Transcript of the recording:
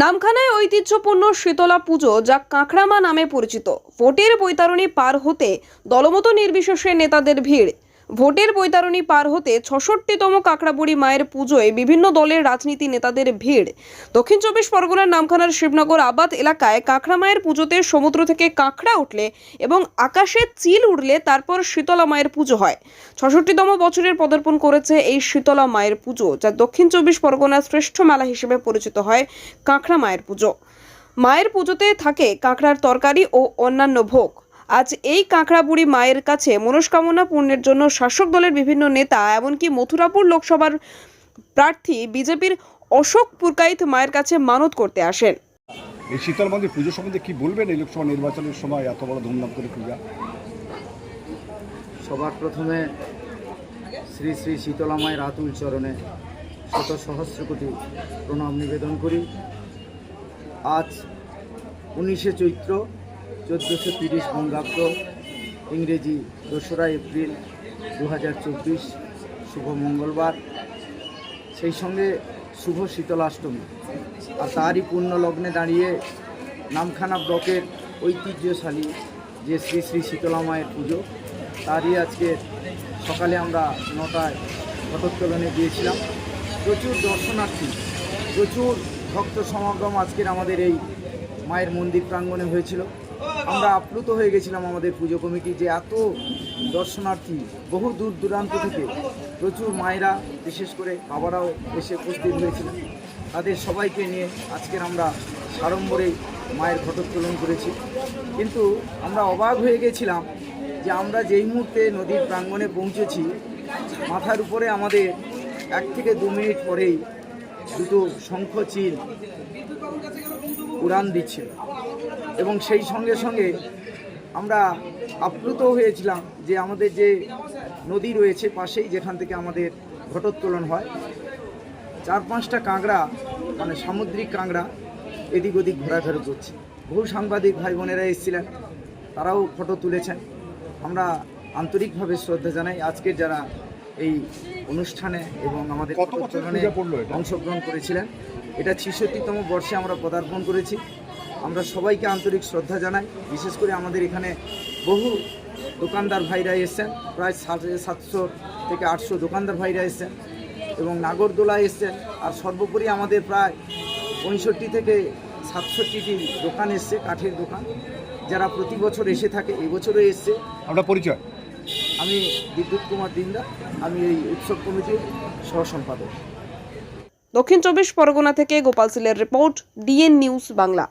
নামখানায় ঐতিহ্যপূর্ণ শীতলা পুজো যা কাঁকড়ামা নামে পরিচিত। ভোটের বৈতারণী পার হতে দলমত নির্বিশেষে নেতাদের ভিড়। ভোটের বৈতারণী পার হতে ছষট্টিতম কাঁকড়াবুড়ি মায়ের পুজোয় বিভিন্ন দলের রাজনীতি নেতাদের ভিড়। দক্ষিণ চব্বিশ পরগনার নামখানার শিবনগর আবাদ এলাকায় কাঁকড়া মায়ের পুজোতে সমুদ্র থেকে কাঁকড়া উঠলে এবং আকাশে চিল উড়লে তারপর শীতলা মায়ের পুজো হয়। ছষট্টিতম বছরের পদার্পণ করেছে এই শীতলা মায়ের পুজো, যা দক্ষিণ চব্বিশ পরগনার শ্রেষ্ঠ মেলা হিসেবে পরিচিত হয় কাঁকড়া মায়ের পুজো। মায়ের পুজোতে থাকে কাঁকড়ার তরকারি ও অন্যান্য ভোগ। আজ এই কাঁকড়া বুড়ি মায়ের কাছে মনস্কামনা পূর্ণের জন্য শাসক দলের বিভিন্ন নেতা এমনকি মথুরাপুর লোকসভার প্রার্থী বিজেপির অশোক পুরকাইত মায়ের কাছে মানত করতে আসেন। এই শীতল মন্দির পুজো সম্বন্ধে কি বলবেন এই লোকসভা নির্বাচনের সময় এত বড় ধুমধাম করে পূজা? সবার প্রথমে শ্রী শ্রী শীতলা মায়ের আতুল চরণে শত সহস্র কোটি প্রণাম নিবেদন করি। আজ উনিশে চৈত্র চোদ্দোশো তিরিশ বঙ্গাব্দ ইংরেজি দোসরা এপ্রিল দু হাজার চব্বিশ শুভ মঙ্গলবার। সেই সঙ্গে শুভ শীতলাষ্টমী। আর তারই পূর্ণ লগ্নে দাঁড়িয়ে নামখানা ব্লকের ঐতিহ্যশালী যে শ্রী শ্রী শীতলা মায়ের পুজো, তারই আজকে সকালে আমরা নটায় ঘটোত্তোলনে গিয়েছিলাম। প্রচুর দর্শনার্থী, প্রচুর ভক্ত সমাগম আজকের আমাদের এই মায়ের মন্দির প্রাঙ্গণে হয়েছিল। আমরা আপ্লুত হয়ে গেছিলাম আমাদের পুজো কমিটি যে এত দর্শনার্থী বহু দূর দূরান্ত থেকে প্রচুর মায়েরা, বিশেষ করে বাবারাও এসে উপস্থিত হয়েছিলেন। তাদের সবাইকে নিয়ে আজকের আমরা সাড়ম্বরে মায়ের ঘটোত্তোলন করেছি। কিন্তু আমরা অবাক হয়ে গেছিলাম যে আমরা যেই মুহূর্তে নদীর প্রাঙ্গণে পৌঁছেছি, মাথার উপরে আমাদের এক থেকে দু মিনিট পরেই দুটো শঙ্খ চিল উড়ান দিচ্ছিল এবং সেই সঙ্গে সঙ্গে আমরা আপ্লুত হয়েছিলাম যে আমাদের যে নদী রয়েছে পাশেই যেখান থেকে আমাদের ঘটোত্তোলন হয় চার পাঁচটা কাঁকড়া মানে সামুদ্রিক কাঁকড়া এদিক ওদিক ঘোরাঘুরি করছে। বহু সাংবাদিক ভাই বোনেরা এসেছিলেন তারাও ফটো তুলেছেন। আমরা আন্তরিকভাবে শ্রদ্ধা জানাই আজকের যারা এই অনুষ্ঠানে এবং আমাদের? অংশগ্রহণ করেছিলেন। এটা ছেষট্টিতম বর্ষে আমরা পদার্পণ করেছি। আমরা সবাইকে আন্তরিক শ্রদ্ধা জানাই। বিশেষ করে আমাদের এখানে বহু দোকানদার ভাইরা এসছেন। প্রায় সাড়ে সাতশো থেকে আটশো দোকানদার ভাইরা এসছেন এবং নাগরদোলা এসছেন। আর সর্বোপরি আমাদের প্রায় পঁয়ষট্টি থেকে সাতষট্টিটি দোকান এসছে কাঠের দোকান। যারা প্রতি বছর এসে থাকে এবছরও এসছে। আমরা পরিচয়? আমি বিদ্যুৎ কুমার দিন্দা আমি এই উৎসব কমিটির সহ সম্পাদক দক্ষিণ চব্বিশ পরগনা থেকে গোপাল সিলের রিপোর্ট ডিএন নিউজ বাংলা।